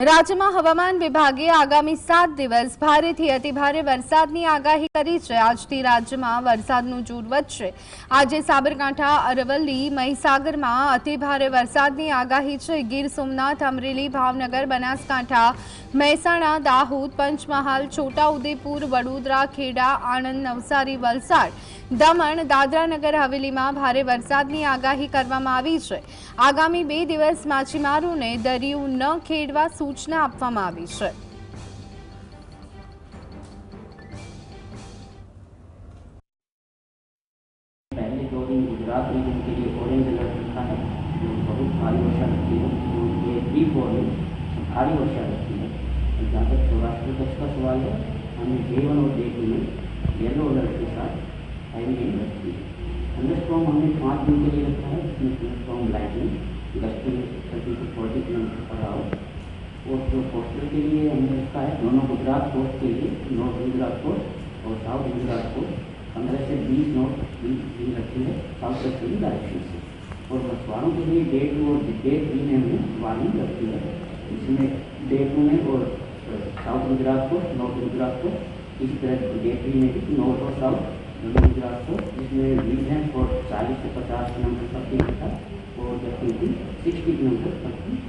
રાજ્યમાં હવામાન વિભાગે આગામી સાત દિવસ ભારેથી અતિભારે વરસાદની આગાહી કરી છે. આજથી રાજ્યમાં વરસાદનું જોર વધશે. આજે સાબરકાંઠા, અરવલ્લી, મહીસાગરમાં અતિભારે વરસાદની આગાહી છે. ગીર સોમનાથ, અમરેલી, ભાવનગર, બનાસકાંઠા, મહેસાણા, દાહોદ, પંચમહાલ, છોટાઉદેપુર, વડોદરા, ખેડા, આણંદ, નવસારી, વલસાડ દમણ દાદરાનગર હવેલીમાં ભારે વરસાદની આગાહી કરવામાં આવી છે આગામી બે દિવસ માછીમારોને દરિયું ન ખેડવા સૂચના આપવામાં આવી છે पहले दो दिन गुजरात रीजन के लिए ऑरेंज अलर्ट रखा है जो बहुत भारी वर्षा रहती है तो ये डीप वार्निंग भारी वर्षा रहती है और जहाँ तक सौराष्ट्र कच्छ का सवाल है हमें डे वन और डे टू में येलो अलर्ट के साथ हैवी रेन रखती है थंडरस्टॉर्म हमने पाँच दिन के लिए रखा है इसमें thunderstorm lightning gusty thirty two forty kilometre per hour और जो कोस्टल के लिए हमने रखा है, दोनों गुजरात कोस्ट के लिए नॉर्थ गुजरात कोस्ट और साउथ गुजरात कोस्ट पंद्रह से बीस नोट बीस दिन रखी है साउथ से। और मछुआरों के लिए डे टू और डे थ्री में हमने वार्निंग रखी है। इसमें डे टू में और साउथ गुजरात को नॉर्थ गुजरात को इसी तरह डे थ्री में भी नॉर्थ और साउथ गुजरात को जिसमें है और चालीस से पचास किलोमीटर तक की और जबकि सिक्सटी किलोमीटर की